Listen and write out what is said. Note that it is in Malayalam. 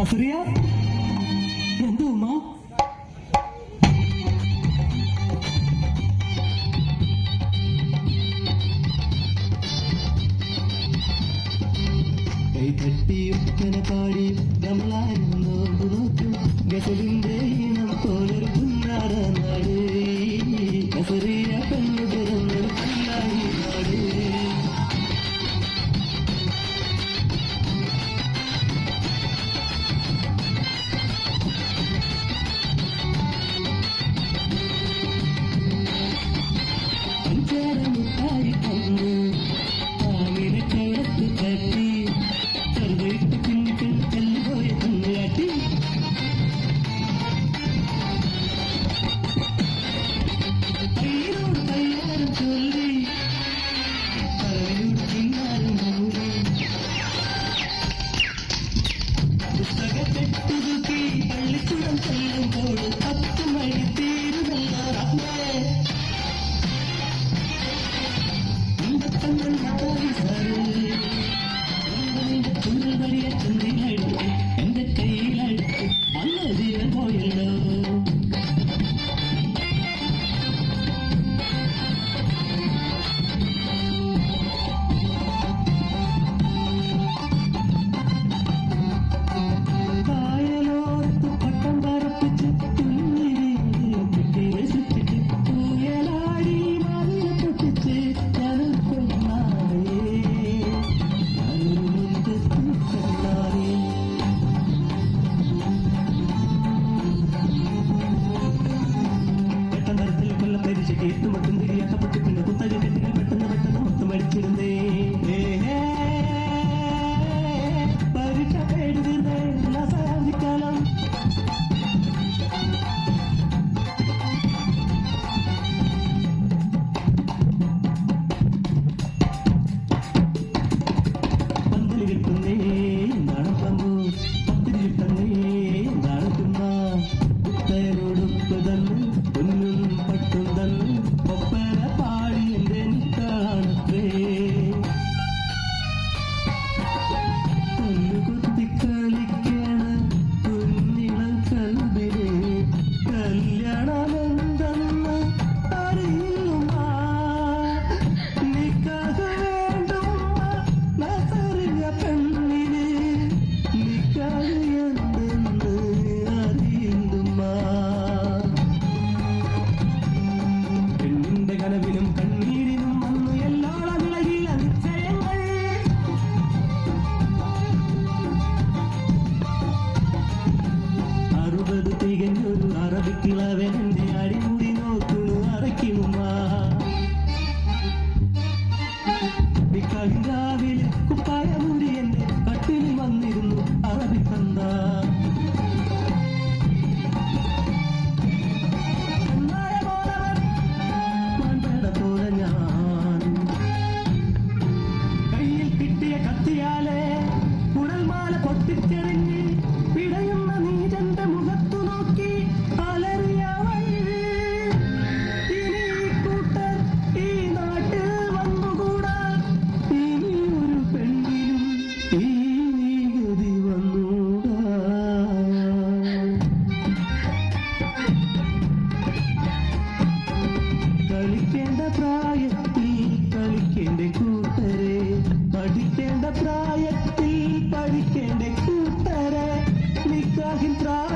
മഫറിയ എന്താ ഉമ്മ? കൈതട്ടിയുക്കന പാടി നമ്മളാരും നോമ്പ് നോക്കും. ഗസലിന്റെ ഇനം പോലൊരു പുന്നാട നാട്. കസറിയ Thank you. 那么 പെണ്ണിന്റെ കനവിലും കണ്ണീരിനും അന്ന് എല്ലാള വിളകിൽ അതിശയങ്ങൾ അറുപത് തികഞ്ഞൊരു അറബിക്കിളവൻ എന്റെ അടിമൂടി കളിക്കേണ്ട പ്രായത്തിൽ കളിക്കേണ്ട കൂട്ടരെ പഠിക്കേണ്ട പ്രായത്തിൽ പഠിക്കേണ്ട കൂട്ടരെ. നിക്കാഹിൻ പ്രായ